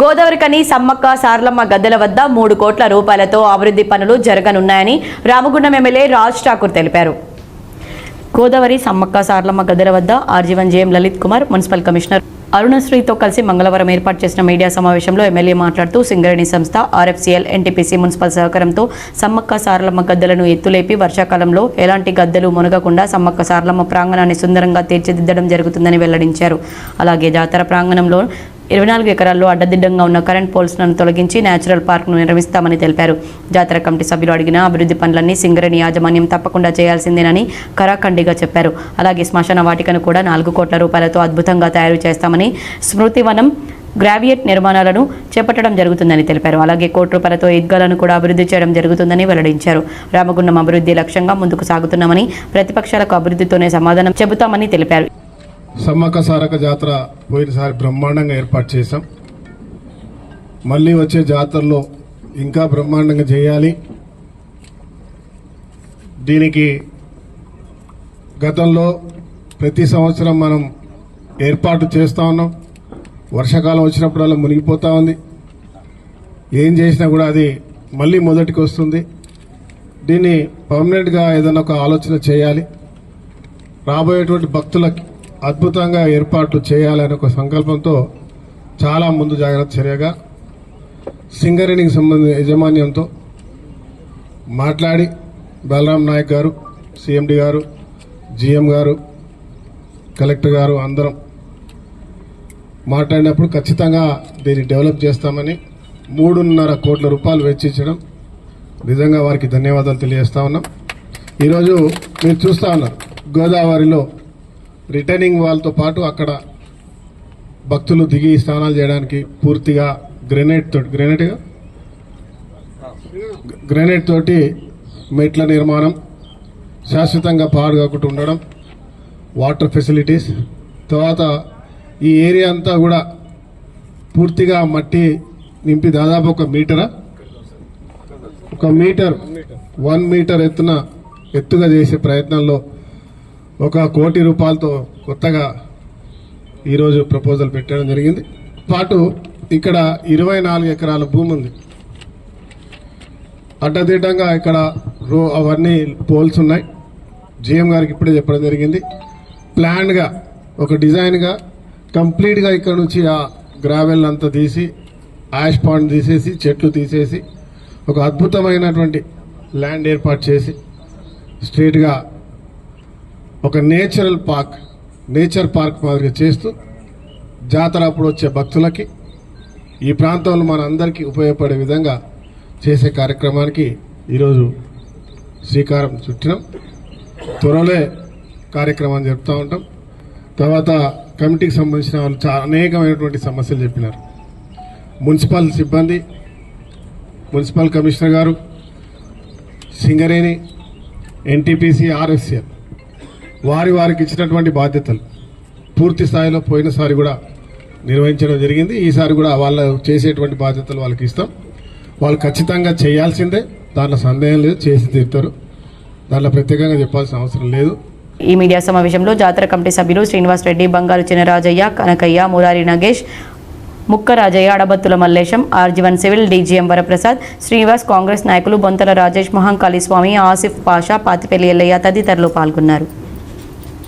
గోదావరికని సమ్మక్క సారలమ్మ గద్దెల వద్ద మూడు కోట్ల రూపాయలతో అభివృద్ధి పనులు జరగనున్నాయని రామగుండం ఎమ్మెల్యే రాజ్ ఠాకూర్ తెలిపారు. గోదావరి సమ్మక్క సారలమ్మ గద్దెల వద్ద RG one GM Lalith Kumar municipal commissioner అరుణశ్రీతో కలిసి మంగళవారం ఏర్పాటు చేసిన మీడియా సమావేశంలో ఎమ్మెల్యే మాట్లాడుతూ సింగరేణి సంస్థ ఆర్ఎఫ్సిఎల్ ఎన్టీపీసీ మున్సిపల్ సహకారంతో సమ్మక్క సారలమ్మ గద్దెలను ఎత్తులేపి వర్షాకాలంలో ఎలాంటి గద్దెలు మునగకుండా సమ్మక్క సారలమ్మ ప్రాంగణాన్ని సుందరంగా తీర్చిదిద్దడం జరుగుతుందని వెల్లడించారు. అలాగే జాతర ప్రాంగణంలో ఇరవై నాలుగు ఎకరాల్లో అడ్డదిడ్డంగా ఉన్న కరెంట్ పోల్స్లను తొలగించి నేచురల్ పార్క్ను నిర్మిస్తామని తెలిపారు. జాతర కమిటీ సభ్యులు అడిగిన అభివృద్ధి పనులన్నీ సింగరేణి యాజమాన్యం తప్పకుండా చేయాల్సిందేనని కరాఖండిగా చెప్పారు. అలాగే శ్మశాన వాటికను కూడా నాలుగు కోట్ల రూపాయలతో అద్భుతంగా తయారు చేస్తామని స్మృతివనం గ్రావియేట్ నిర్మాణాలను చేపట్టడం జరుగుతుందని తెలిపారు. అలాగే కోటి రూపాయలతో ఈద్గాలను కూడా అభివృద్ధి చేయడం జరుగుతుందని వెల్లడించారు. రామగుండం అభివృద్ధి లక్ష్యంగా ముందుకు సాగుతున్నామని ప్రతిపక్షాలకు అభివృద్ధితోనే సమాధానం చెబుతామని తెలిపారు. సమ్మక్క సారక జాతర పోయినసారి బ్రహ్మాండంగా ఏర్పాటు చేశాం. మళ్ళీ వచ్చే జాతరలో ఇంకా బ్రహ్మాండంగా చేయాలి. దీనికి గతంలో ప్రతి సంవత్సరం మనం ఏర్పాటు చేస్తూ ఉన్నాం. వర్షాకాలం వచ్చినప్పుడల్లా మునిగిపోతూ ఉంది. ఏం చేసినా కూడా అది మళ్ళీ మొదటికి వస్తుంది. దీన్ని పర్మనెంట్గా ఏదైనా ఒక ఆలోచన చేయాలి. రాబోయేటువంటి భక్తులకి అద్భుతంగా ఏర్పాట్లు చేయాలనే ఒక సంకల్పంతో చాలా ముందు జాగ్రత్త చర్యగా సింగరేణికి సంబంధించిన యాజమాన్యంతో మాట్లాడి బలరాం నాయక్ గారు సిఎండి గారు జిఎం గారు కలెక్టర్ గారు అందరం మాట్లాడినప్పుడు ఖచ్చితంగా దీన్ని డెవలప్ చేస్తామని మూడున్నర కోట్ల రూపాయలు వెచ్చించడం నిజంగా వారికి ధన్యవాదాలు తెలియజేస్తా ఉన్నాం. ఈరోజు మీరు చూస్తూ ఉన్నారు గోదావరిలో రిటర్నింగ్ వాళ్ళతో పాటు అక్కడ భక్తులు దిగి స్నానాలు చేయడానికి పూర్తిగా గ్రెనేడ్ తోటి గ్రెనేడ్ గ్రెనేడ్ తోటి మెట్ల నిర్మాణం శాశ్వతంగా పాడు కాకుండా ఉండడం వాటర్ ఫెసిలిటీస్ తర్వాత ఈ ఏరియా అంతా కూడా పూర్తిగా మట్టి నింపి దాదాపు ఒక మీటరా? ఒక మీటర్ వన్ మీటర్ ఎత్తున ఎత్తుగా చేసే ప్రయత్నంలో ఒక కోటి రూపాయలతో కొత్తగా ఈరోజు ప్రపోజల్ పెట్టడం జరిగింది. పాటు ఇక్కడ ఇరవై నాలుగు ఎకరాల భూమి ఉంది. అడ్డదిడ్డంగా ఇక్కడ రో అవన్నీ పోల్స్ ఉన్నాయి. జిఎం గారికి ఇప్పుడే చెప్పడం జరిగింది. ప్లాన్గా ఒక డిజైన్గా కంప్లీట్గా ఇక్కడ నుంచి ఆ గ్రావెల్ అంతా తీసి యాష్ పాండ్ తీసేసి చెట్లు తీసేసి ఒక అద్భుతమైనటువంటి ల్యాండ్ ఏర్పాటు చేసి స్ట్రేట్గా ఒక నేచురల్ పార్క్ నేచర్ పార్క్ మాదిరిగా చేస్తూ జాతర అప్పుడు వచ్చే భక్తులకి ఈ ప్రాంతంలో మన అందరికీ ఉపయోగపడే విధంగా చేసే కార్యక్రమానికి ఈరోజు శ్రీకారం చుట్టినాం. త్వరలో కార్యక్రమాన్ని జరుపుతూ ఉంటాం. తర్వాత కమిటీకి సంబంధించిన వాళ్ళు చాలా అనేకమైనటువంటి సమస్యలు చెప్పినారు. మున్సిపల్ సిబ్బంది మున్సిపల్ కమిషనర్ గారు సింగరేణి ఎన్టీపీసీ ఆర్ఎస్ఎల్ వారి వారికి ఇచ్చినటువంటి బాధ్యతలు పూర్తి స్థాయిలో పోయినసారి కూడా నిర్వహించడం జరిగింది. ఈసారి కూడా వాళ్ళు చేసేటువంటి బాధ్యతలు వాళ్ళకి ఇస్తాం. వాళ్ళు ఖచ్చితంగా చేయాల్సిందే. దాంట్లో సందేహం లేదు. చేసి తీరుతారు. దాంట్లో ప్రత్యేకంగా చెప్పాల్సిన అవసరం లేదు. ఈ మీడియా సమావేశంలో జాతర కమిటీ సభ్యులు శ్రీనివాస్ రెడ్డి బంగారు చినరాజయ్య Kanakaiah Murari Nagesh Mukka Rajaiah Adabathula Mallesham RG one civil DGM Varaprasad Srinivas Congress నాయకులు బొంతల రాజేష్ మహంకాళీ స్వామి ఆసిఫ్ పాషా పాతిపెల్లి ఎల్లయ్య తదితరులు పాల్గొన్నారు.